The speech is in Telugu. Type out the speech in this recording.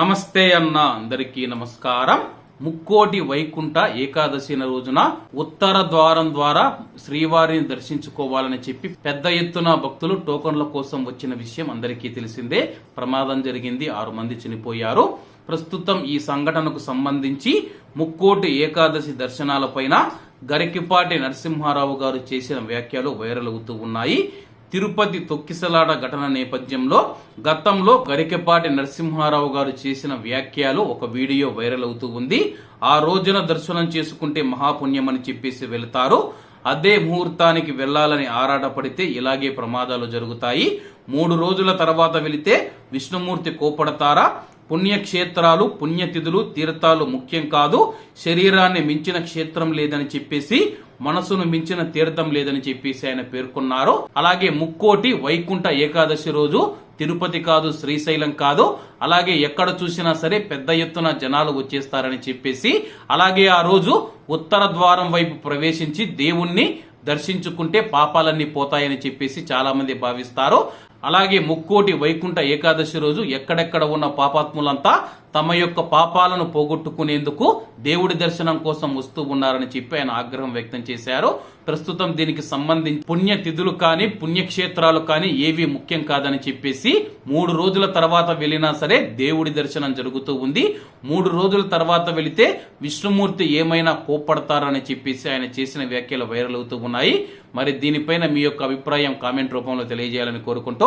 నమస్తే అన్న అందరికీ నమస్కారం. ముక్కోటి వైకుంఠ ఏకాదశి రోజున ఉత్తర ద్వారం ద్వారా శ్రీవారిని దర్శించుకోవాలని చెప్పి పెద్ద ఎత్తున భక్తులు టోకన్ల కోసం వచ్చిన విషయం అందరికీ తెలిసిందే. ప్రమాదం జరిగింది ఆరు మంది చనిపోయారు. ప్రస్తుతం ఈ సంఘటనకు సంబంధించి ముక్కోటి ఏకాదశి దర్శనాలపైన గరికిపాటి నరసింహారావు గారు చేసిన వ్యాఖ్యలు వైరల్ అవుతూ ఉన్నాయి. తిరుపతి తొక్కిసలాట ఘటన నేపథ్యంలో గతంలో గరికెపాటి నరసింహారావు గారు చేసిన వ్యాఖ్యలు ఒక వీడియో వైరల్ అవుతూ ఉంది. ఆ రోజున దర్శనం చేసుకుంటే మహాపుణ్యం అని చెప్పేసి వెళతారు. అదే ముహూర్తానికి వెళ్ళాలని ఆరాటపడితే ఇలాగే ప్రమాదాలు జరుగుతాయి. మూడు రోజుల తర్వాత వెళితే విష్ణుమూర్తి కోపడతారా? పుణ్యక్షేత్రాలు పుణ్యతిథులు తీర్థాలు ముఖ్యం కాదు. శరీరాన్ని మించిన క్షేత్రం లేదని చెప్పేసి మనసును మించిన తీర్థం లేదని చెప్పేసి ఆయన పేర్కొన్నారు. అలాగే ముక్కోటి వైకుంఠ ఏకాదశి రోజు తిరుపతి కాదు శ్రీశైలం కాదు. అలాగే ఎక్కడ చూసినా సరే పెద్ద ఎత్తున జనాలు వచ్చేస్తారని చెప్పేసి అలాగే ఆ రోజు ఉత్తర ద్వారం వైపు ప్రవేశించి దేవుణ్ణి దర్శించుకుంటే పాపాలన్నీ పోతాయని చెప్పేసి చాలా మంది భావిస్తారు. అలాగే ముక్కోటి వైకుంఠ ఏకాదశి రోజు ఎక్కడెక్కడ ఉన్న పాపాత్ములంతా తమ యొక్క పాపాలను పోగొట్టుకునేందుకు దేవుడి దర్శనం కోసం వస్తూ ఉన్నారని చెప్పి ఆయన ఆగ్రహం వ్యక్తం చేశారు. ప్రస్తుతం దీనికి సంబంధించి పుణ్యతిథులు కానీ పుణ్యక్షేత్రాలు కానీ ఏవి ముఖ్యం కాదని చెప్పేసి మూడు రోజుల తర్వాత వెళ్ళినా సరే దేవుడి దర్శనం జరుగుతూ ఉంది. మూడు రోజుల తర్వాత వెళితే విష్ణుమూర్తి ఏమైనా కోప్పడతారని చెప్పేసి ఆయన చేసిన వ్యాఖ్యలు వైరల్ అవుతూ ఉన్నాయి. మరి దీనిపైన మీ యొక్క అభిప్రాయం కామెంట్ రూపంలో తెలియజేయాలని కోరుకుంటూ